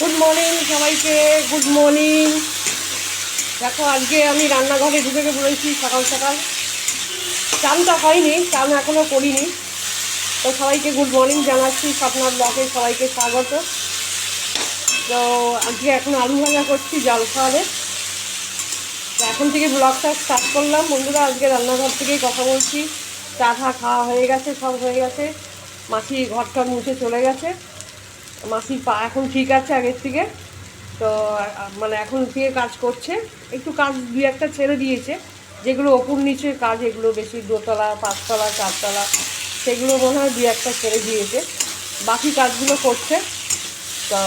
Good morning সবাইকে। Good morning দেখো, আজকে আমি রান্নাঘরে ঢুকে বলেছি সকাল সকাল। চানটা হয়নি, চান এখনও করিনি। তো সবাইকে গুড মর্নিং জানাচ্ছি, স্বপ্নার ব্লকে সবাইকে স্বাগত। তো আজকে এখন আলু ভাজা করছি জল খাওয়ারে তো এখন থেকে ব্লগটা স্টার্ট করলাম। বন্ধুরা, আজকে রান্নাঘর থেকেই কথা বলছি। চা খাওয়া হয়ে গেছে, সব হয়ে গেছে। মাসি ঘরটার মুছে চলে গেছে। মাসির পা এখন ঠিক আছে আগের থেকে। তো মানে এখন থেকে কাজ করছে। একটু কাজ দু একটা ছেড়ে দিয়েছে। যেগুলো ওপর নিচে কাজ, এগুলো বেশি দোতলা, পাঁচতলা, চারতলা, সেগুলো মনে হয় দু একটা ছেড়ে দিয়েছে। বাকি কাজগুলো করছে। তো,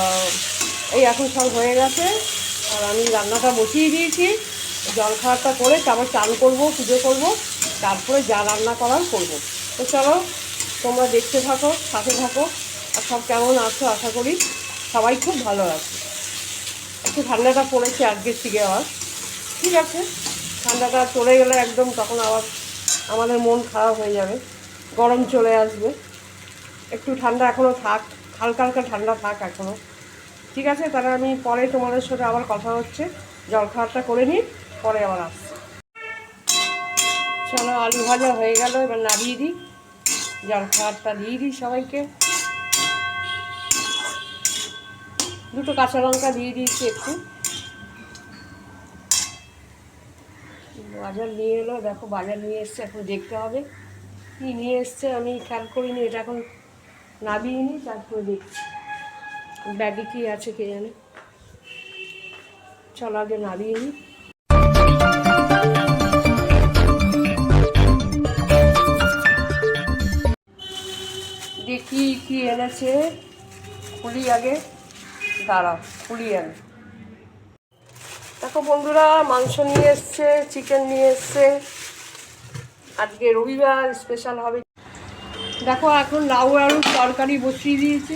এই এখন সব হয়ে গেছে। আর আমি রান্নাটা বসিয়ে দিয়েছি। জল খাওয়াটা করে তারপর চান করব, পুজো করব। তারপরে যা রান্না করার করব। তো চলো, তোমরা দেখতে থাকো, সাথে থাকো। আর সব কেমন আছো আশা করি? সবাই খুব ভালো আছে। একটু ঠান্ডাটা পড়েছে আজকের থেকে আবার। ঠিক আছে, ঠান্ডাটা চলে গেলে একদম তখন আবার আমাদের মন খারাপ হয়ে যাবে। গরম চলে আসবে। একটু ঠান্ডা এখনও থাক, হালকা হালকা ঠান্ডা থাক এখনও ঠিক আছে, তাহলে আমি পরে তোমাদের সাথে আবার কথা হচ্ছে। জলখাবারটা করে নিই, পরে আবার আসছি। চলো আলু ভাজা হয়ে গেল, এবার নাড়িয়ে দিই। জলখাবারটা দিয়ে দিই সবাইকে। দুটো কাঁচা লঙ্কা দিয়ে দিয়েছি একটু। বাজার নিয়ে এলো, দেখো বাজার নিয়ে এসছে, এখন দেখতে হবে। কী নিয়ে এসছে আমি খেয়াল করিনি, এটা এখন নাবিয়ে তারপরে দেখছি। ব্যাগে কী আছে কে জানে। চলো আগে নাবিয়ে নিই দেখি কি এনেছে, খুলি আগে। খুলি আগে দেখো বন্ধুরা, মাংস নিয়ে এসছে চিকেন নিয়ে এসছে। আজকে রবিবার স্পেশাল হবে। দেখো এখন লাউ আলুর তরকারি বসিয়ে দিয়েছি।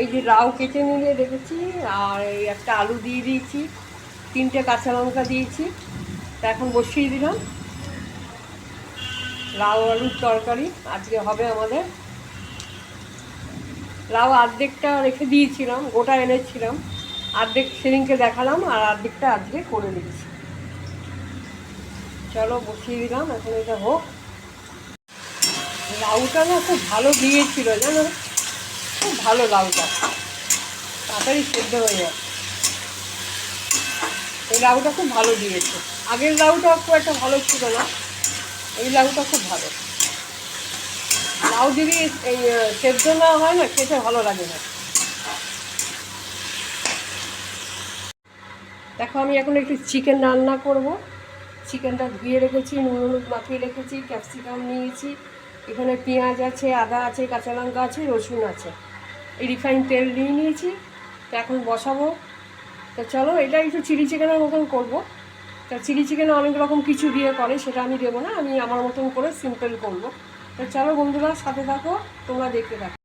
এই যে লাউ কেটে নিয়ে রেখেছি আর এই একটা আলু দিয়ে দিয়েছি, তিনটে কাঁচা লঙ্কা দিয়েছি। তা এখন বসিয়ে দিলাম। লাউ আলুর তরকারি আজকে হবে আমাদের লাউ অর্ধেকটা রেখে দিয়েছিলাম, গোটা এনেছিলাম। অর্ধেক সেদিনকে দেখালাম আর অর্ধেকটা আজকে করে দিয়েছি চলো বসিয়ে দিলাম, এখন এটা হোক। লাউটা না খুব ভালো দিয়েছিল, জানো? খুব ভালো লাউটা তাড়াতাড়ি সেদ্ধ হয়ে যায় এই লাউটা খুব ভালো দিয়েছে। আগের লাউটা খুব একটা ভালো ছিল না, এই লাউটা খুব ভালো। লাউ যদি এই সেদ্ধ না হয় না, খেতে ভালো লাগে না। দেখো, আমি এখন একটু চিকেন রান্না করব। চিকেনটা ধুয়ে রেখেছি, নুন হলুদ মাখিয়ে রেখেছি ক্যাপসিকাম নিয়েছি। এখানে পেঁয়াজ আছে, আদা আছে, কাঁচা লঙ্কা আছে, রসুন আছে। এই রিফাইন তেল নিয়ে নিয়েছি, তো এখন বসাবো। তো চলো এটা একটু চিলি চিকেনের মতন করব। তা চিলি চিকেনে অনেক রকম কিছু দিয়ে করে, সেটা আমি দেবো না, আমি আমার মতন করে সিম্পল করব। তো চলো বন্ধুরা, সাথে থাকো, তোমরা দেখতে থাকো।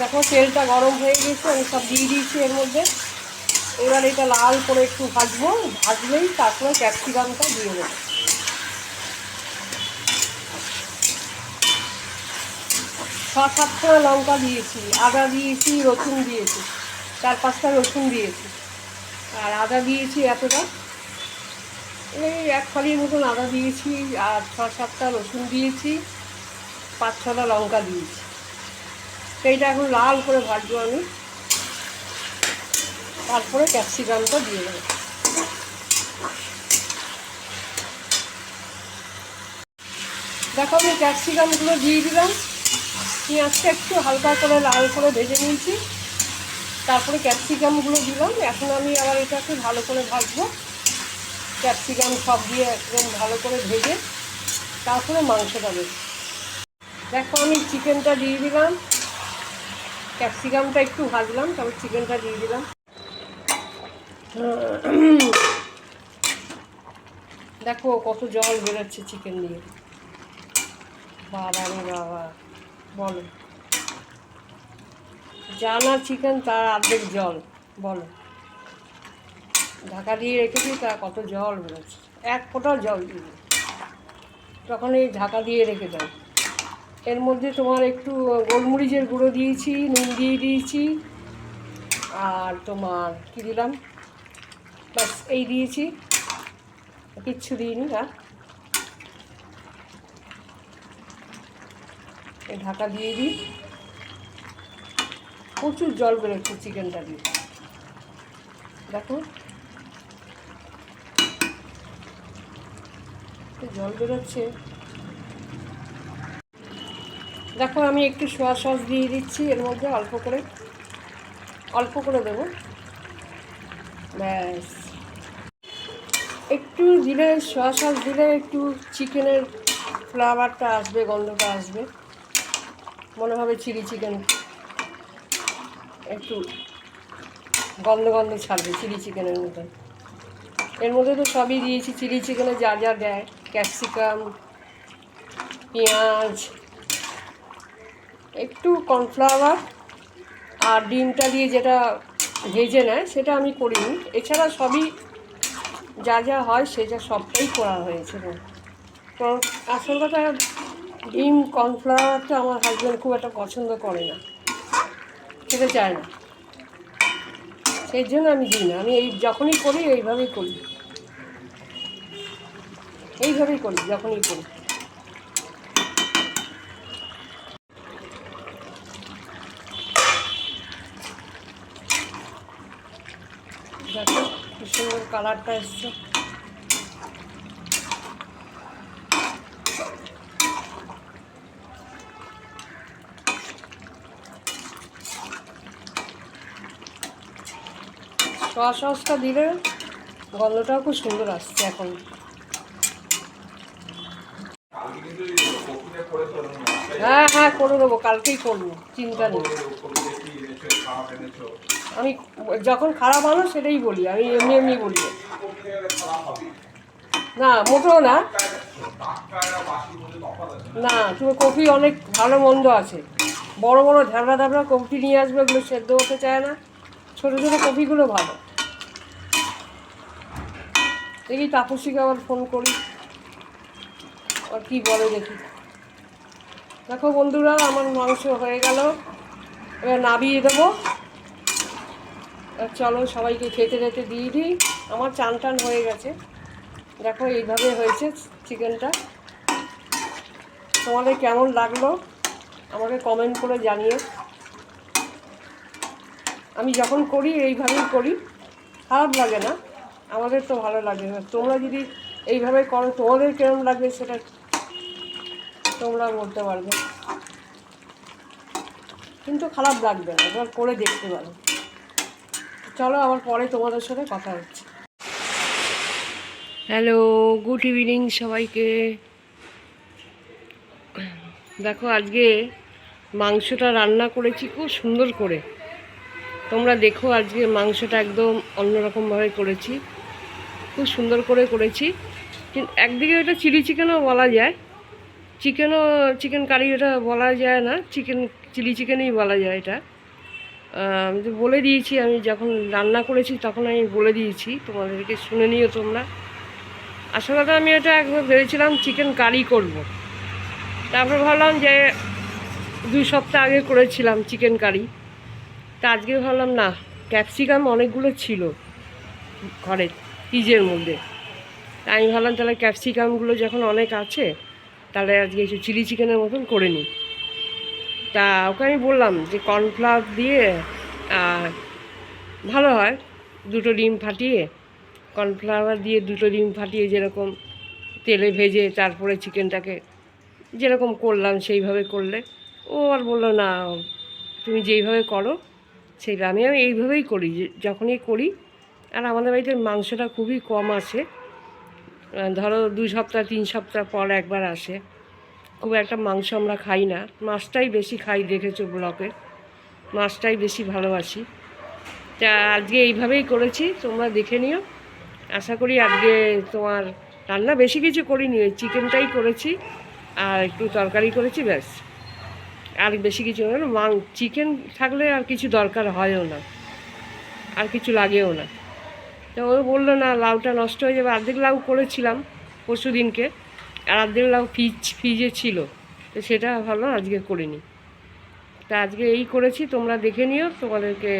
দেখো, তেলটা গরম হয়ে গেছে, আমি সব দিয়ে দিয়েছি এর মধ্যে। এবার এটা লাল করে একটু ভাজবো, ভাজলেই তারপরে ক্যাপসিকামটা দিয়ে দেবো। ছ সাতটা লঙ্কা দিয়েছি, আদা দিয়েছি, রসুন দিয়েছি, চার পাঁচটা রসুন দিয়েছি। আর আদা দিয়েছি এতটা। এই এক ফালির মতন আদা দিয়েছি, আর ছ সাতটা রসুন দিয়েছি। পাঁচ ছটা লঙ্কা দিয়েছি। এইটা এখন লাল করে ভাজবো আমি। তারপরে ক্যাপসিকামটা দিয়ে দেবো। দেখো আমি ক্যাপসিকামগুলো দিয়ে দিলাম। পেঁয়াজটা একটু হালকা করে লাল করে ভেজে নিয়েছি। তারপরে ক্যাপসিকামগুলো দিলাম। এখন আমি আবার এটাকে ভালো করে ভাজবো। ক্যাপসিকাম সব দিয়ে একদম ভালো করে ভেজে তারপরে মাংসটা দেবো। দেখো, আমি চিকেনটা দিয়ে দিলাম। ক্যাপসিকামটা একটু ভাজলাম, তারপর চিকেনটা দিয়ে দিলাম। দেখো, কত জল বেরোচ্ছে চিকেন দিয়ে বাবা বাবা, বলো। যা না চিকেন তার অর্ধেক জল, বলো। ঢাকা দিয়ে রেখেছি তা কত জল বেরোচ্ছে? এক ফোঁটা জল দিয়ে তখন এই ঢাকা দিয়ে রেখে দাও। এর মধ্যে তোমার একটু গোলমরিচের গুঁড়ো দিয়েছি, নুন দিয়ে দিয়েছি, আর তোমার কী দিলাম? বাস এই দিয়েছি। কিচ্ছু দিইনি, আর ঢাকা দিয়ে দিই। প্রচুর জল বেরোচ্ছে চিকেনটা দিয়ে। দেখো। জল বেরোচ্ছে। দেখো, আমি একটু সোয়া সস দিয়ে দিচ্ছি, এর মধ্যে অল্প করে অল্প করে দেবো। ব্যাস। একটু দিলে, সোয়া সস দিলে একটু চিকেনের ফ্লেভারটা আসবে, গন্ধটা আসবে। মনে হবে চিলি চিকেন একটু গন্ধ গন্ধ ছাড়বে, চিলি চিকেনের মতন। এর মধ্যে তো সবই দিয়েছি, চিলি চিকেনে যা যা দেয়, ক্যাপসিকাম, পেঁয়াজ একটু কর্নফ্লাওয়ার আর ডিমটা দিয়ে যেটা ভেজে নেয়, সেটা আমি করিনি। এছাড়া সবই যা যা হয়, সে যা সবটাই করা হয়েছে। তো আসল কথা, ডিম কর্নফ্লাওয়ারটা আমার হাজব্যান্ড খুব একটা পছন্দ করে না। খেতে চায় না। সেই জন্য আমি দিই না। আমি এই যখনই করি, এইভাবেই করি। এইভাবেই করি, যখনই করি। দেখো, কি সুন্দর কালারটা এসছে। সয়া সসটা দিলে গন্ধটাও খুব সুন্দর আসছে এখন। হ্যাঁ হ্যাঁ করে দেবো, কালকেই করব, চিন্তা নেই। আমি যখন খারাপ আনো সেটাই বলি, আমি এমনি এমনি বলি। না। মোটেও না। না, তুমি কফি অনেক ভালো, মন্দ আছে। বড় বড় ধ্যাবড়া ধ্যাবড়া কফি নিয়ে আসবে, ওগুলো সেদ্ধ হতে চায় না। ছোটো ছোটো কফিগুলো ভালো। দেখি তাপসীকে আবার ফোন করি। আর কি বলে দেখি। দেখো বন্ধুরা, আমার মাংস হয়ে গেল। এবার নাবিয়ে দেবো। চলো সবাইকে খেতে খেতে দিয়ে দিই। আমার চান টান হয়ে গেছে। দেখো এইভাবে হয়েছে চিকেনটা। তোমাদের কেমন লাগল আমাকে কমেন্ট করে জানিয়ে আমি যখন করি, এইভাবেই করি। খারাপ লাগে না। আমাদের তো ভালো লাগে। এবার তোমরা যদি এইভাবে করো, তোমাদের কেমন লাগবে সেটা তোমরা বলতে পারবে। কিন্তু খারাপ লাগবে না। এবার করে দেখতে পারো। চলো আবার পরে তোমাদের সাথে কথা হচ্ছে। হ্যালো গুড ইভিনিং সবাইকে। দেখো, আজকে মাংসটা রান্না করেছি খুব সুন্দর করে। তোমরা দেখো, আজকে মাংসটা একদম অন্যরকমভাবে করেছি। খুব সুন্দর করে করেছি। কিন্তু একদিকে ওটা চিলি চিকেনও বলা যায়। চিকেনও, চিকেন কারি এটা বলা যায় না। চিকেন, চিলি চিকেনই বলা যায় এটা। আমি তো বলে দিয়েছি, আমি যখন রান্না করেছি তখন আমি বলে দিয়েছি, তোমাদেরকে শুনে নিও তোমরা। আসলে কথা, আমি এটা একবার ভেবেছিলাম চিকেন কারি করব। তারপর ভাবলাম যে দুই সপ্তাহ আগে করেছিলাম চিকেন কারি তা আজকে ভাবলাম, না ক্যাপসিকাম অনেকগুলো ছিল ঘরে, ফ্রিজের মধ্যে। আমি ভাবলাম, তাহলে ক্যাপসিকামগুলো যখন অনেক আছে, তাহলে আজকে একটু চিলি চিকেনের মতন করে নিই। তা ওকে আমি বললাম যে কর্নফ্লাওয়ার দিয়ে ভালো হয়, দুটো ডিম ফাটিয়ে, কর্নফ্লাওয়ার দিয়ে দুটো ডিম ফাটিয়ে যেরকম তেলে ভেজে তারপরে চিকেনটাকে যেরকম করলাম সেইভাবে করলে, ও আর বলল না, তুমি যেইভাবে করো সেইটা আমি আমি এইভাবেই করি যখনই করি, আর আমাদের বাড়িতে মাংসটা খুবই কম আসে ধরো দুই সপ্তাহ, তিন সপ্তাহ পর একবার আসে খুব একটা মাংস আমরা খাই না। মাছটাই বেশি খাই দেখেছ ব্লকে মাছটাই বেশি ভালোবাসি। তা আজকে এইভাবেই করেছি, তোমরা দেখে নিও। আশা করি আজকে তোমার রান্না বেশি কিছু করিনি, ওই চিকেনটাই করেছি, আর একটু তরকারি করেছি, ব্যাস। আর বেশি কিছু না, মাং, চিকেন থাকলে আর কিছু দরকার হয়ও না। আর কিছু লাগেও না। তো ও বলল, না, লাউটা নষ্ট হয়ে যাবে। অর্ধেক লাউ করেছিলাম পরশু দিনকে আর অর্ধেক লাউ ফ্রিজ ফ্রিজে ছিল। তো সেটা ভাবলাম আজকে করিনি। তা আজকে এই করেছি, তোমরা দেখে নিও, তোমাদেরকে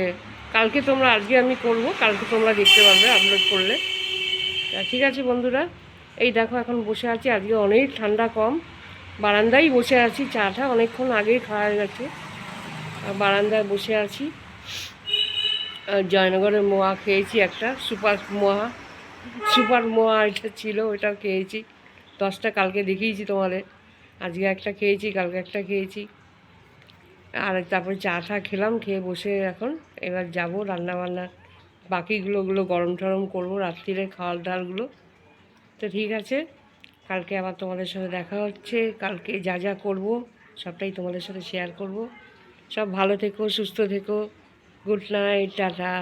কালকে তোমরা, আজকে আমি করব, কালকে তোমরা দেখতে পারবে আপলোড করলে। তা ঠিক আছে বন্ধুরা, এই দেখো এখন বসে আছি, আজকে অনেক ঠান্ডা কম। বারান্দায় বসে আছি, চাটা অনেকক্ষণ আগেই খাওয়া হয়ে গেছে। বারান্দায় বসে আছি। জয়নগরের মোয়া খেয়েছি একটা, সুপার মোয়া। সুপার মোয়া এটা ছিল ওটাও খেয়েছি। দশটা কালকে দেখিয়েছি তোমাদের। আজকে একটা খেয়েছি, কালকে একটা খেয়েছি। আর তারপরে চা টা খেলাম, খেয়ে বসে এখন এবার যাব রান্না বান্না বাকিগুলো ওগুলো গরম টরম করব রাত্রিরে খাওয়ার ডালগুলো। তো ঠিক আছে, কালকে আবার তোমাদের সাথে দেখা হচ্ছে। কালকে যা যা করব সবটাই তোমাদের সাথে শেয়ার করব। সব ভালো থেকো, সুস্থ থেকো। Good night tata.